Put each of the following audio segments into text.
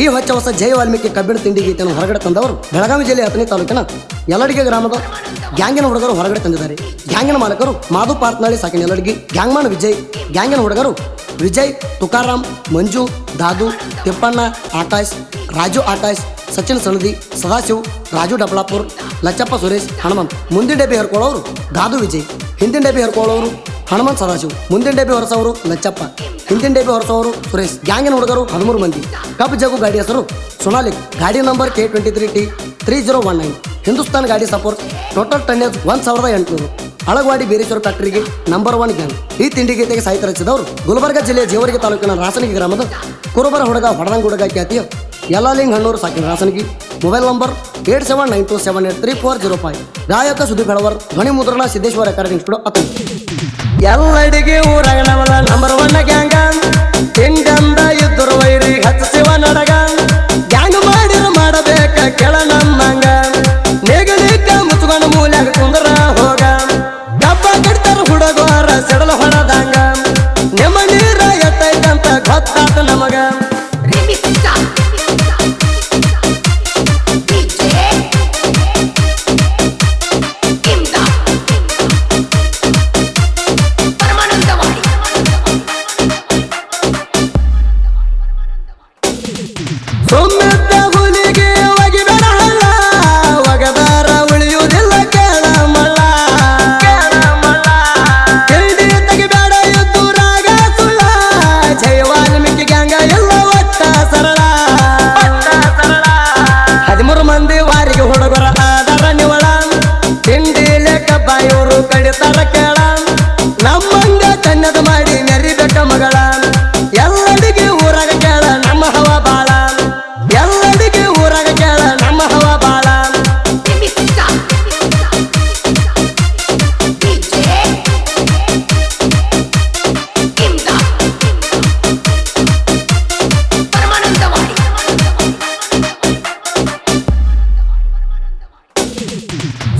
ಈ ಹೊಚ್ಚ ಹೊಸ ಜೈ ವಾಲ್ಮೀಕಿ ಕಬ್ಬಿಣ ತಿಂಡಿ ಗೀತೆಯನ್ನು ಹೊರಗಡೆ ತಂದವರು ಬೆಳಗಾವಿ ಜಿಲ್ಲೆ ಹತ್ತನೇ ತಾಲೂಕಿನ ಯಲಡಿಗೆ ಗ್ರಾಮದ ಗ್ಯಾಂಗಿನ ಹುಡುಗರು ಹೊರಗಡೆ ತಂದಿದ್ದಾರೆ. ಗ್ಯಾಂಗಿನ ಮಾಲಕರು ಮಾಧು ಪಾರ್ತ್ನಾಳಿ ಸಾಕಿನ ಯಲಡಿಗೆ ಗ್ಯಾಂಗ್ಮಾನ್ ವಿಜಯ್, ಗ್ಯಾಂಗಿನ ಹುಡುಗರು ವಿಜಯ್ ತುಕಾರಾಮ್ ಮಂಜು, ದಾದು, ತಿಪ್ಪಣ್ಣ, ಆಕಾಶ್, ರಾಜು ಆಕಾಶ್, ಸಚಿನ್ ಸಣದಿ, ಸದಾಶಿವ್, ರಾಜು ಡಬಳಾಪುರ್ ಲಚ್ಚಪ್ಪ ಸುರೇಶ್, ಹನುಮಂತ್ ಮುಂದಿನ ಡಬ್ಬಿ ಹರ್ಕೊಳ್ಳೋರು ದಾದು ವಿಜಯ್, ಹಿಂದಿನ ಡಬ್ಬಿ ಹರ್ಕೊಳ್ಳೋರು ಹನುಮಂತ್ ಸದಾಶಿವ್ ಮುಂದಿನ ಡಬ್ಬಿ ಹೊರಸವರು ಲಚ್ಚಪ್ಪ ಹಿಂದಿನ ಡಬ್ಬಿ ಹೊರಸವರು ಸುರೇಶ್ ಗ್ಯಾಂಗಿನ ಹುಡುಗರು ಹದಿಮೂರು ಮಂದಿ ಕಬ್ ಜಗು ಗಾಡಿ ಹೆಸರು ಸೊನಾಲಿಕ್ ಗಾಡಿ number K twenty three T three zero one nine Hindustan ಗಾಡಿ ಸಪೋರ್ಟ್ ಟೋಟಲ್ ಟನ್ನೇಜ್ ಒಂದ್ ಸಾವಿರದ ಎಂಟುನೂರು Alagavadi Bireshwara ಫ್ಯಾಕ್ಟರಿಗೆ number one gang ಈ ತಿಂಡಿ ಗೀತೆಗೆ ಸಾಹಿತ್ಯ ರಚಿಸಿದವರು ಗುಲ್ಬರ್ಗ ಜಿಲ್ಲೆಯ ಜೇವರ್ಗಿ ತಾಲೂಕಿನ ರಾಸನಿಗೆ ಗ್ರಾಮದ ಕುರುಬರ ಹುಡುಗ ಹೊಡದಂಗ ಹುಡುಗ ಖ್ಯಾತಿಯ Yallaling Hannur ಸಾಕಿನ ರಾಸನಿಗೆ mobile number eight seven nine two seven eight three four zero five ಗಾಯಕ ಸುದೀಪ್ ಬೆಳವರ್ ಧ್ವನಿ ಮುದ್ರಣ ಸಿದ್ದೇಶ್ವರ ರೆಕಾರ್ಡಿಂಗ್ ಸ್ಟುಡಿಯೋ ಅತನು ಎಲ್ಲಡಿಗೆ ಊರಾಗ ನಮಲ ನಂಬರ್ ಒನ್ ಗ್ಯಾಂಗ ತಿಂಗಂದ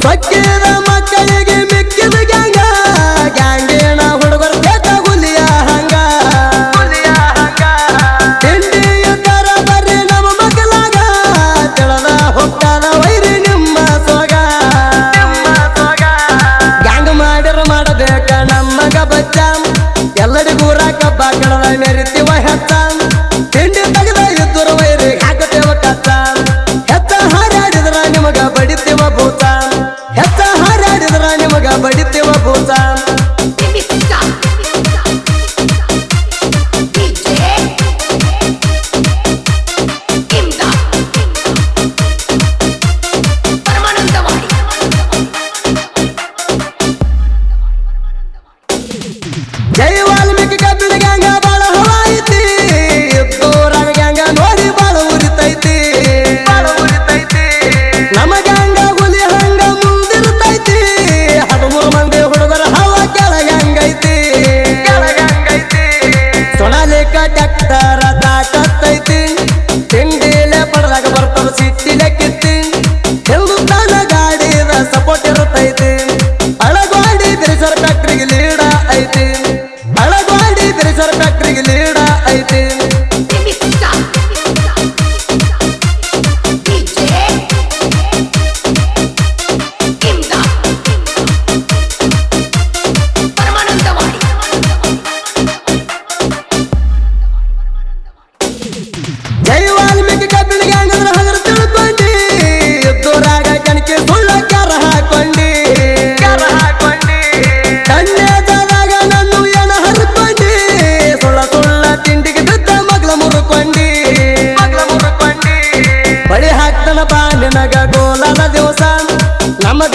ಪಕ್ಕೇರ ಮಕ್ಕಳೇ ಬಾಳಿನಗ ಗೋಲದ ದಿವಸ ನಮಗ